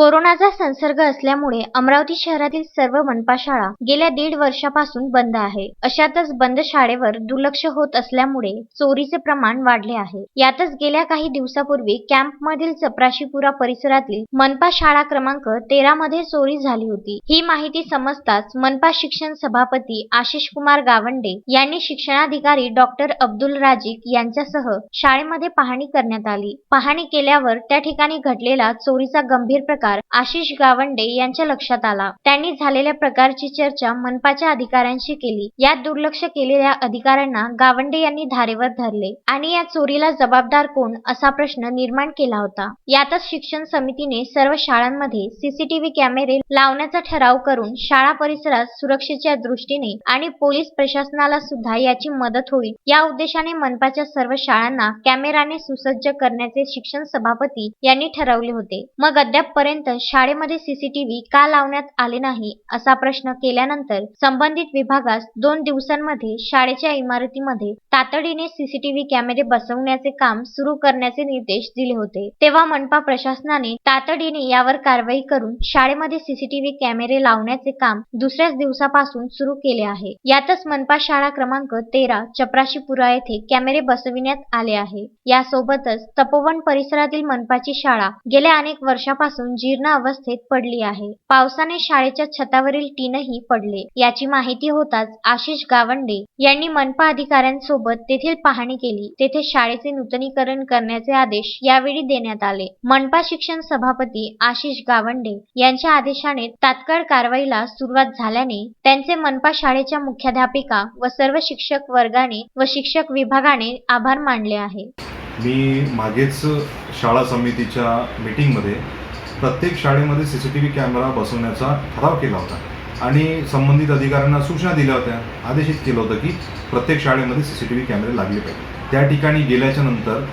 कोरोनाचा संसर्ग असल्यामुळे अमरावती शहरातील सर्व मनपा शाळा गेल्या दीड वर्षापासून बंद आहे. अशातच बंद शाळेवर दुर्लक्ष होत असल्यामुळे चोरीचे प्रमाण वाढले आहे. यातच गेल्या काही दिवसापूर्वी कॅम्पमधील चपराशीपुरा परिसरातील मनपा शाळा क्रमांक तेरा मध्ये चोरी झाली होती. ही माहिती समजताच मनपा शिक्षण सभापती आशिष कुमार गावंडे यांनी शिक्षणाधिकारी डॉक्टर अब्दुल राजिक यांच्यासह शाळेमध्ये पाहणी करण्यात आली. पाहणी केल्यावर त्या ठिकाणी घडलेला चोरीचा गंभीर प्रकार आशिष गावंडे यांच्या लक्षात आला. त्यांनी झालेल्या प्रकारची चर्चा मनपाच्या अधिकाऱ्यांशी केली. यात दुर्लक्ष केलेल्या अधिकाऱ्यांना गावंडे यांनी धारेवर धरले आणि या चोरीला जबाबदार कोण असा प्रश्न निर्माण केला होता. यातच शिक्षण समितीने सर्व शाळांमध्ये सीसीटीव्ही कॅमेरे लावण्याचा ठराव करून शाळा परिसरात सुरक्षेच्या दृष्टीने आणि पोलीस प्रशासनाला सुद्धा याची मदत होईल. या उद्देशाने मनपाच्या सर्व शाळांना कॅमेराने सुसज्ज करण्याचे शिक्षण सभापती यांनी ठरवले होते. मग अद्याप पर्यंत आतापर्यंत शाळेमध्ये सीसीटीव्ही का लावण्यात आले नाही असा प्रश्न केल्यानंतर संबंधित विभागास दोन दिवसांमध्ये शाळेच्या इमारतीमध्ये तातडीने सीसीटीव्ही कॅमेरे बसवण्याचे काम सुरू करण्याचे निर्देश दिले होते. तेव्हा मनपा प्रशासनाने तातडीने यावर कारवाई करून शाळेमध्ये सीसीटीव्ही कॅमेरे लावण्याचे काम दुसऱ्याच दिवसापासून सुरू केले आहे. यातच मनपा शाळा क्रमांक तेरा चपराशीपुरा येथे कॅमेरे बसविण्यात आले आहे. यासोबतच तपोवन परिसरातील मनपाची शाळा गेल्या अनेक वर्षापासून जीर्ण अवस्थेत पडली आहे. पावसाने शाळेच्या छतावरील टीनही पडले. याची माहिती होताच आशिष गावंडे यांनी मनपा अधिकाऱ्यांसोबत तेथील पाहणी केली. तेथे शाळेचे नूतनीकरण करण्याचे आदेश यावेळी देण्यात आले. मनपा शिक्षण सभापती आशिष गावंडे यांच्या आदेशाने तात्काळ कारवाईला सुरुवात झाल्याने त्यांचे मनपा शाळेच्या मुख्याध्यापिका व सर्व शिक्षक वर्गाने व शिक्षक विभागाने आभार मानले आहे. मी मागेच शाळा समितीच्या मीटिंगमध्ये प्रत्येक शाळेमध्ये C C T V camera बसवण्याचा ठराव केला होता. आणि संबंधित अधिकाऱ्यांना सूचना दिल्या होत्या आदेशित केलं होतं की प्रत्येक शाळेमध्ये सी सी टी व्ही कॅमेरे लागले पाहिजे त्या ठिकाणी गेल्याच्यानंतर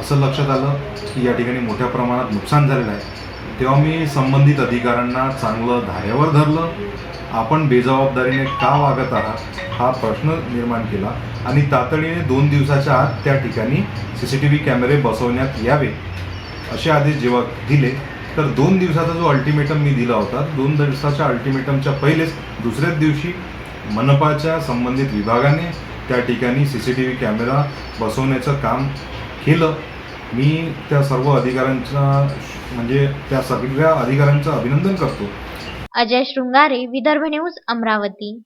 असं लक्षात आलं की या ठिकाणी मोठ्या प्रमाणात नुकसान झालेलं आहे. तेव्हा मी संबंधित अधिकाऱ्यांना चांगलं धाऱ्यावर धरलं. आपण बेजबाबदारीने का वागत आहात हा प्रश्न निर्माण केला आणि तातडीने दोन दिवसाच्या आत त्या ठिकाणी सी सी टी व्ही कॅमेरे बसवण्यात यावे असे आदेश जेव्हा दिले तर दोन दिवसाचा जो अल्टिमेटम मी दिला होता दोन दिवसाच्या अल्टिमेटमच्या पहिलेच दुसऱ्याच दिवशी मनपाच्या संबंधित विभागाने त्या ठिकाणी C C T V camera बसवण्याचं काम केलं. मी त्या सर्व अधिकाऱ्यांचा म्हणजे त्या सगळ्या अधिकाऱ्यांचं अभिनंदन करतो. अजय शृंगारे विदर्भ न्यूज अमरावती.